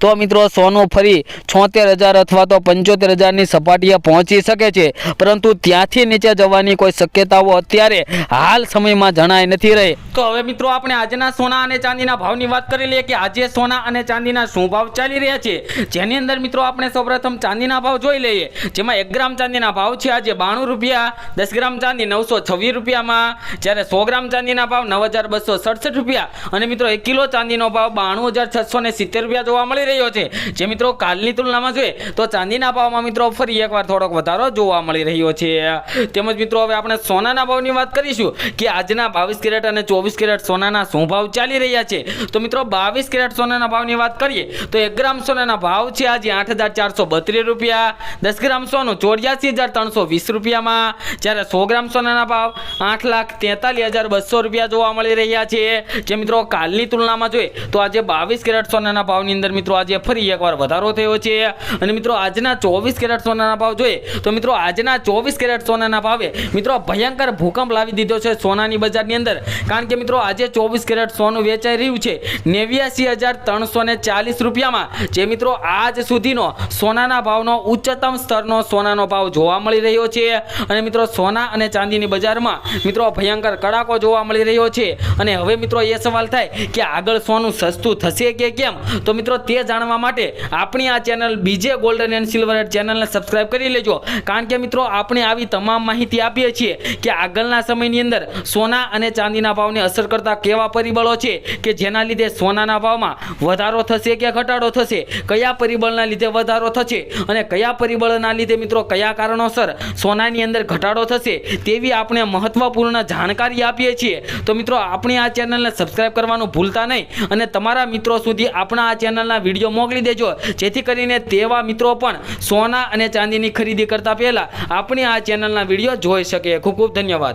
તો મિત્રો સોનું ફરી છોતેર હજાર અથવા તો પંચોતેર હજારની સપાટીએ પહોંચી શકે છે. પરંતુ ત્યાંથી નીચે જવાની કોઈ શક્યતાઓ અત્યારે હાલ સમયમાં જણાય નથી રહી. તો હવે મિત્રો આપણે આજના સોના અને ચાંદીના ભાવની વાત કરી લઈએ કે આજે સોના અને ચાંદીના શું ભાવ ચાલી રહ્યા છે? જેની અંદર મિત્રો આપણે સૌપ્રથમ ચાંદીના ભાવ જોઈ લઈએ. જેમાં એક ગ્રામ ચાંદીના ભાવ છે આજે બાણું રૂપિયા, દસ ગ્રામ ચાંદી નવસો છવ્વીસ રૂપિયામાં, જ્યારે સો ગ્રામ ચાંદીના ભાવ નવ હજાર બસો સડસઠ રૂપિયા. અને મિત્રો એક કિલો ચાંદીનો ભાવ બાણું હજાર છસો ને સિત્તેર રૂપિયા જોવા મળી રહ્યો છે. જે મિત્રો કાલની તુલનામાં જોઈએ તો ચાંદીના ભાવમાં મિત્રો ફરી એકવાર થોડોક વધારો જોવા મળી રહ્યો છે. તેમજ મિત્રો હવે આપણે સોનાના ભાવની વાત કરીશું કે આજના બાવીસ કેરેટ અને ચોવીસ કેરેટ સોનાના શું ભાવ ચાલી રહ્યા છે? તો મિત્રો બાવીસ કેરેટ સોનાના ભાવની વાત કરીએ તો એક ગ્રામ સોનાના ભાવ છે આજે આઠ હજાર ચારસો બત્રીસ રૂપિયા. દસ ગ્રામ સોનું ચોર્યાસી હજાર ત્રણસો વીસ રૂપિયામાં. જ્યારે સો ગ્રામ સોનાના ભાવ આઠ લાખ તેતાલીસ હજાર બસો રૂપિયા જોવા મળી રહ્યા છે. જે મિત્રો કાલની તુલનામાં જોઈએ તો આજે બાવીસ કેરેટ સોનાના ભાવની અંદર મિત્રો આજે ફરી એકવાર વધારો થયો છે. અને મિત્રો, આજના ચોવીસ કેરેટ સોનાના ભાવ જોઈએ તો મિત્રો, આજના ચોવીસ કેરેટ સોનાના ભાવે મિત્રો, ભયંકર ભૂકંપ લાવી દીધો છે સોનાની બજારની અંદર. કારણ કે મિત્રો, આજે ચોવીસ કેરેટ સોનું વેચાઈ રહ્યું છે નેવ્યાસી હજાર ત્રણસો ચાલીસ રૂપિયામાં. જે મિત્રો, આજ સુધીનો સોનાના ભાવનો ઉચ્ચતમ સ્તરનો સોનાનો ભાવ જોવા મળી રહ્યો છે. અને મિત્રો, સોના અને ચાંદીની બજારમાં મિત્રો, ભયંકર કડાકો જોવા મળી રહ્યો છે. અને હવે મિત્રો, એ સવાલ થાય કે આગળ સોનું સસ્તું થશે કે કેમ? તો મિત્રો તે જાણવા માટે આપણી આ ચેનલ બીજે ગોલ્ડન એન્ડ સિલ્વર ચેનલને સબસ્ક્રાઇબ કરી લેજો. કારણ કે મિત્રો, આપણે આવી તમામ માહિતી આપીએ છીએ કે આગળના સમયની અંદર સોના અને ચાંદીના ભાવને અસર કરતા કેવા પરિબળો છે કે જેના લીધે સોનાના ભાવમાં વધારો થશે કે ઘટાડો થશે, કયા પરિબળના લીધે વધારો થશે અને કયા પરિબળના લીધે મિત્રો, કયા કારણોસર સોનાની અંદર ઘટાડો થશે તેવી આપણે મહત્વપૂર્ણ જાણકારી આપીએ છીએ. તો મિત્રો, આપણી આ ચેનલને સબસ્ક્રાઇબ કરવાનું ભૂલતા નહીં અને તમારા મિત્રો સુધી આપણા આ ચેનલના વીડિયો મોકલી દેજો. જેથી કરીને તેવા મિત્રો પણ સોના અને ચાંદીની ખરીદી કરતા પહેલાં આપણી આ ચેનલના વીડિયો જોઈ શકે. ખૂબ ખૂબ ધન્યવાદ.